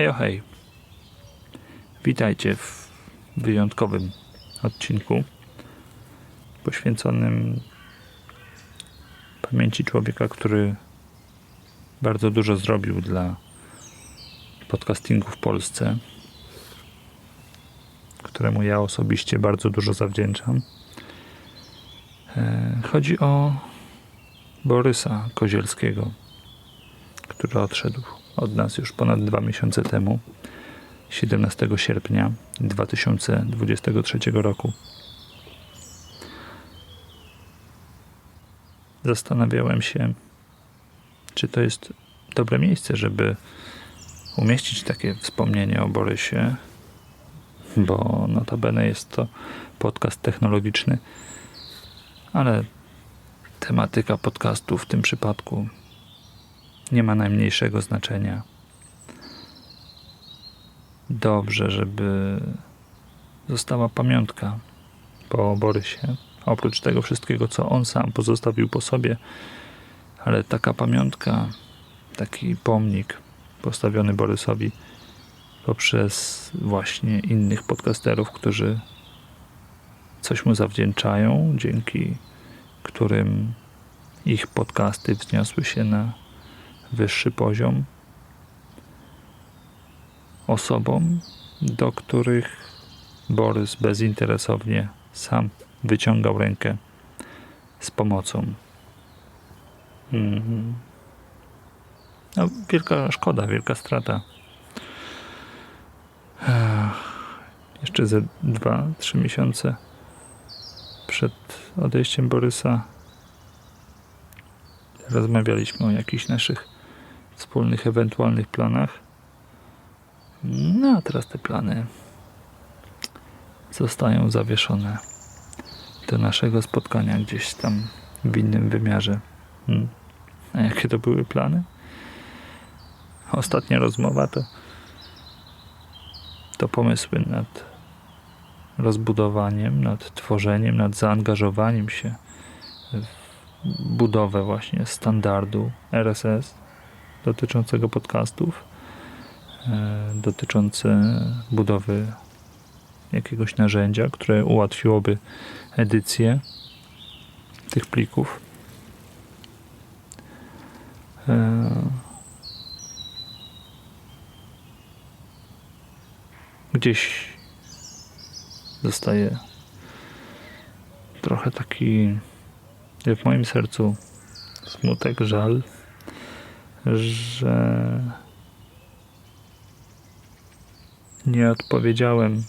Hej, hej. Witajcie w wyjątkowym odcinku poświęconym pamięci człowieka, który bardzo dużo zrobił dla podcastingu w Polsce, któremu ja osobiście bardzo dużo zawdzięczam. E, Chodzi o Borysa Kozielskiego, który odszedł od nas już ponad dwa miesiące temu, 17 sierpnia 2023 roku. Zastanawiałem się, czy to jest dobre miejsce, żeby umieścić takie wspomnienie o Borysie, bo notabene jest to podcast technologiczny, ale tematyka podcastu w tym przypadku nie ma najmniejszego znaczenia. Dobrze, żeby została pamiątka po Borysie. Oprócz tego wszystkiego, co on sam pozostawił po sobie, ale taka pamiątka, taki pomnik postawiony Borysowi poprzez właśnie innych podcasterów, którzy coś mu zawdzięczają, dzięki którym ich podcasty wzniosły się na wyższy poziom osobom, do których Borys bezinteresownie sam wyciągał rękę z pomocą. Mhm. No, wielka szkoda, wielka strata. Jeszcze ze dwa, trzy miesiące przed odejściem Borysa rozmawialiśmy o jakichś naszych wspólnych ewentualnych planach. No a teraz te plany zostają zawieszone do naszego spotkania gdzieś tam w innym wymiarze. Hmm. A jakie to były plany? Ostatnia rozmowa to, to pomysły nad rozbudowaniem, nad tworzeniem, nad zaangażowaniem się w budowę właśnie standardu RSS dotyczącego podcastów, e, dotyczące budowy jakiegoś narzędzia, które ułatwiłoby edycję tych plików. E, Gdzieś zostaje trochę taki w moim sercu smutek, żal, że nie odpowiedziałem,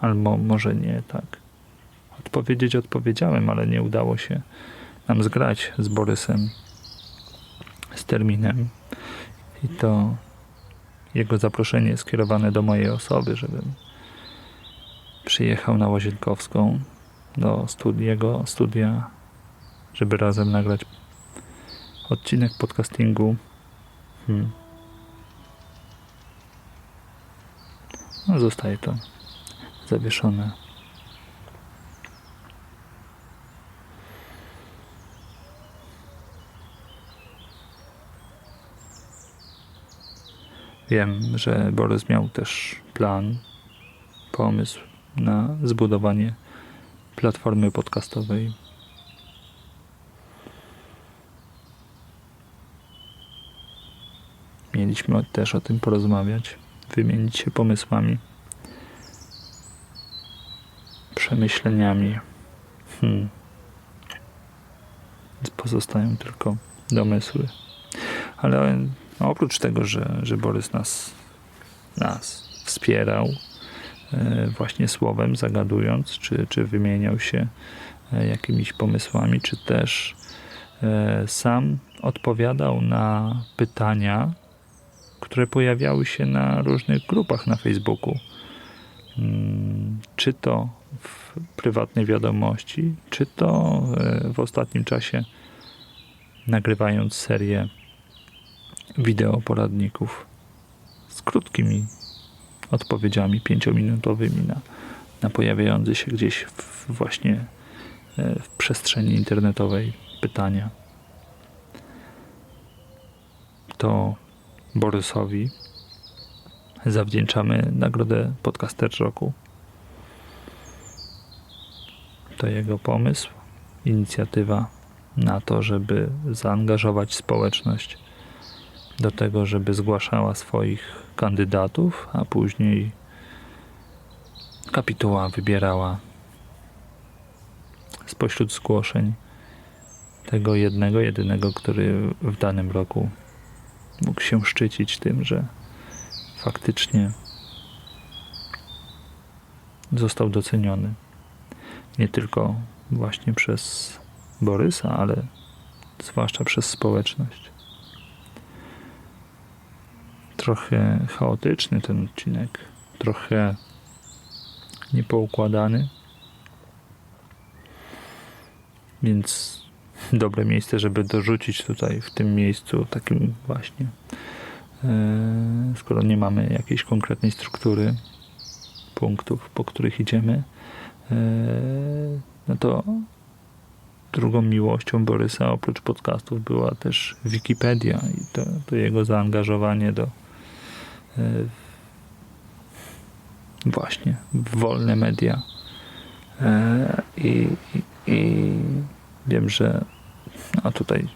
albo może nie tak. Odpowiedzieć odpowiedziałem, ale nie udało się nam zgrać z Borysem, z terminem. I to jego zaproszenie skierowane do mojej osoby, żebym przyjechał na Łazienkowską do studiego, studia, żeby razem nagrać odcinek podcastingu. Hmm. No, zostaje to zawieszone. Wiem, że Borys miał też plan, pomysł na zbudowanie platformy podcastowej. Mieliśmy też o tym porozmawiać, wymienić się pomysłami, przemyśleniami. Hmm. Pozostają tylko domysły. Ale oprócz tego, że, że Borys nas, nas wspierał, e, właśnie słowem, zagadując, czy, czy wymieniał się e, jakimiś pomysłami, czy też e, sam odpowiadał na pytania, które pojawiały się na różnych grupach na Facebooku. Mm, Czy to w prywatnej wiadomości, czy to w ostatnim czasie nagrywając serię wideo poradników z krótkimi odpowiedziami pięciominutowymi na, na pojawiające się gdzieś w, właśnie e, w przestrzeni internetowej pytania. To Borysowi zawdzięczamy nagrodę Podcaster Roku. To jego pomysł, inicjatywa na to, żeby zaangażować społeczność do tego, żeby zgłaszała swoich kandydatów, a później kapituła wybierała spośród zgłoszeń tego jednego, jedynego, który w danym roku mógł się szczycić tym, że faktycznie został doceniony nie tylko właśnie przez Borysa, ale zwłaszcza przez społeczność. Trochę chaotyczny ten odcinek, trochę niepoukładany, więc dobre miejsce, żeby dorzucić tutaj w tym miejscu takim właśnie e, skoro nie mamy jakiejś konkretnej struktury punktów, po których idziemy, e, no to drugą miłością Borysa oprócz podcastów była też Wikipedia i to, to jego zaangażowanie do e, właśnie wolne media. I, i, i wiem, że a tutaj.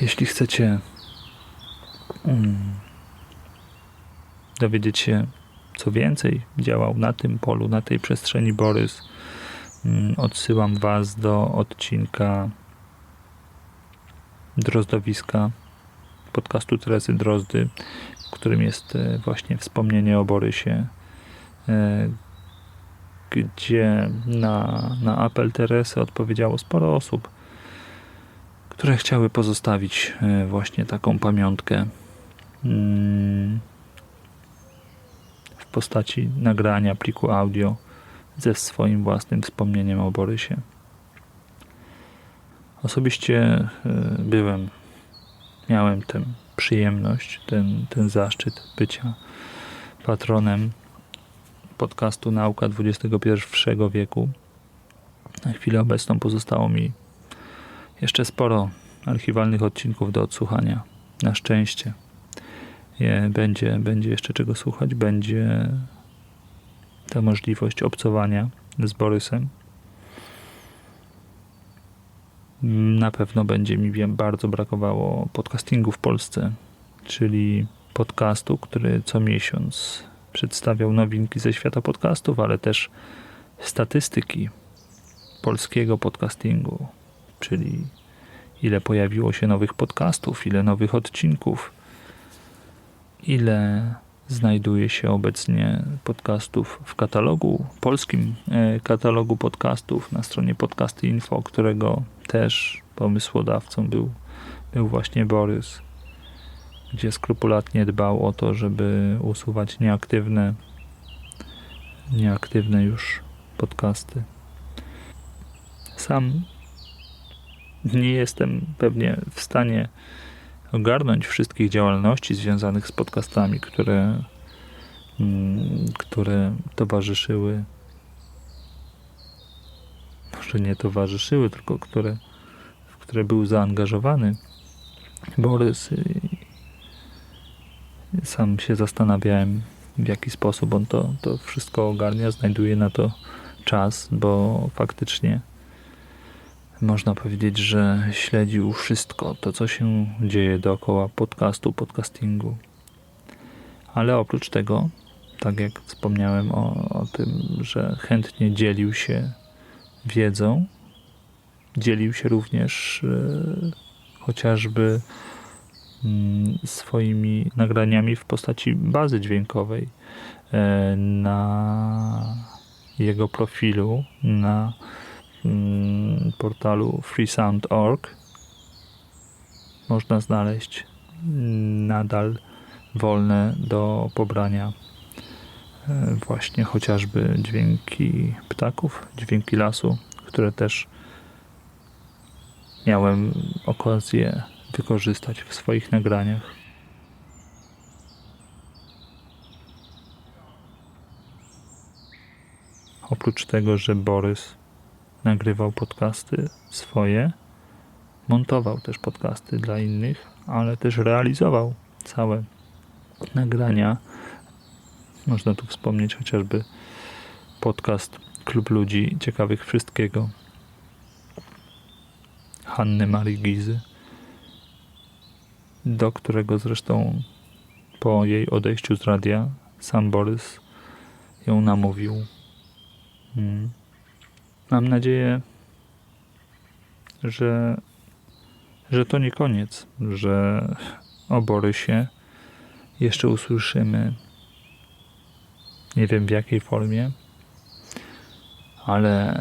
Jeśli chcecie mm, dowiedzieć się co więcej, działał na tym polu, na tej przestrzeni Borys, mm, odsyłam Was do odcinka Drozdowiska podcastu Teresy Drozdy, w którym jest e, właśnie wspomnienie o Borysie, e, gdzie na, na apel Teresy odpowiedziało sporo osób, które chciały pozostawić e, właśnie taką pamiątkę mm, w postaci nagrania pliku audio ze swoim własnym wspomnieniem o Borysie. Osobiście e, byłem, miałem tę przyjemność, ten, ten zaszczyt bycia patronem podcastu Nauka XXI wieku. Na chwilę obecną pozostało mi jeszcze sporo archiwalnych odcinków do odsłuchania. Na szczęście. Je, będzie, będzie jeszcze czego słuchać. Będzie ta możliwość obcowania z Borysem. Na pewno będzie mi wiem, bardzo brakowało podcastingu w Polsce, czyli podcastu, który co miesiąc przedstawiał nowinki ze świata podcastów, ale też statystyki polskiego podcastingu, czyli ile pojawiło się nowych podcastów, ile nowych odcinków, ile znajduje się obecnie podcastów w katalogu, polskim e, katalogu podcastów na stronie Podcasty Info, którego też pomysłodawcą był, był właśnie Borys gdzie skrupulatnie dbał o to, żeby usuwać nieaktywne, nieaktywne już podcasty. Sam nie jestem pewnie w stanie ogarnąć wszystkich działalności związanych z podcastami, które, mm, które towarzyszyły, może nie towarzyszyły, tylko które, w które był zaangażowany Borys sam się zastanawiałem, w jaki sposób on to, to wszystko ogarnia, znajduje na to czas, bo faktycznie można powiedzieć, że śledził wszystko to, co się dzieje dookoła podcastu, podcastingu. Ale oprócz tego, tak jak wspomniałem o, o tym, że chętnie dzielił się wiedzą, dzielił się również e, chociażby swoimi nagraniami w postaci bazy dźwiękowej e, na jego profilu na mm, portalu freesound.org można znaleźć nadal wolne do pobrania e, właśnie chociażby dźwięki ptaków, dźwięki lasu, które też miałem okazję wykorzystać w swoich nagraniach. Oprócz tego, że Borys nagrywał podcasty swoje, montował też podcasty dla innych, ale też realizował całe nagrania. Można tu wspomnieć chociażby podcast Klub Ludzi Ciekawych Wszystkiego Hanny Marii Gizy, do którego zresztą po jej odejściu z radia sam Borys ją namówił. Mm. Mam nadzieję, że, że to nie koniec, że o Borysie jeszcze usłyszymy. Nie wiem w jakiej formie, ale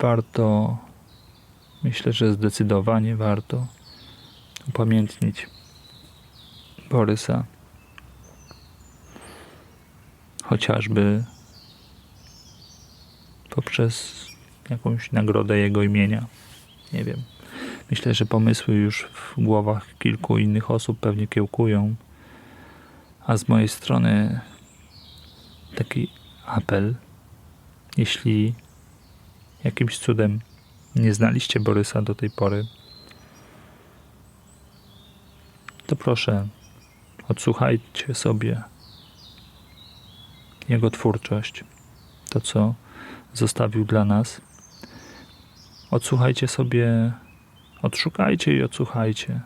warto, myślę, że zdecydowanie warto upamiętnić Borysa. Chociażby poprzez jakąś nagrodę jego imienia. Nie wiem. Myślę, że pomysły już w głowach kilku innych osób pewnie kiełkują. A z mojej strony taki apel. Jeśli jakimś cudem nie znaliście Borysa do tej pory, to proszę, odsłuchajcie sobie jego twórczość, to co zostawił dla nas. Odsłuchajcie sobie, odszukajcie i odsłuchajcie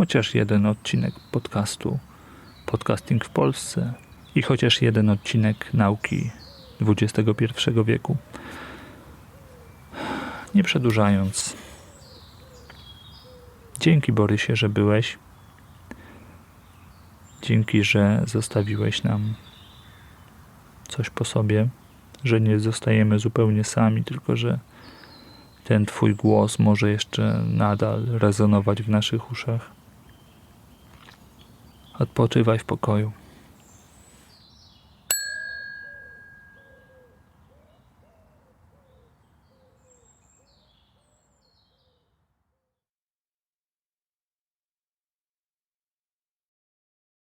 chociaż jeden odcinek podcastu Podcasting w Polsce i chociaż jeden odcinek nauki XXI wieku. Nie przedłużając, dzięki Borysie, że byłeś. Dzięki, że zostawiłeś nam coś po sobie, że nie zostajemy zupełnie sami, tylko że ten Twój głos może jeszcze nadal rezonować w naszych uszach. Odpoczywaj w pokoju.